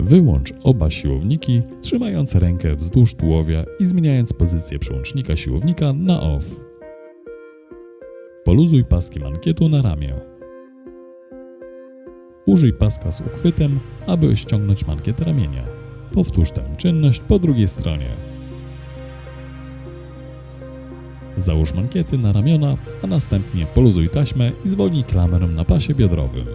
Wyłącz oba siłowniki, trzymając rękę wzdłuż tułowia i zmieniając pozycję przełącznika siłownika na off. Poluzuj paski mankietu na ramię. Użyj paska z uchwytem, aby ściągnąć mankiet ramienia. Powtórz tę czynność po drugiej stronie. Załóż mankiety na ramiona, a następnie poluzuj taśmę i zwolnij klamerę na pasie biodrowym.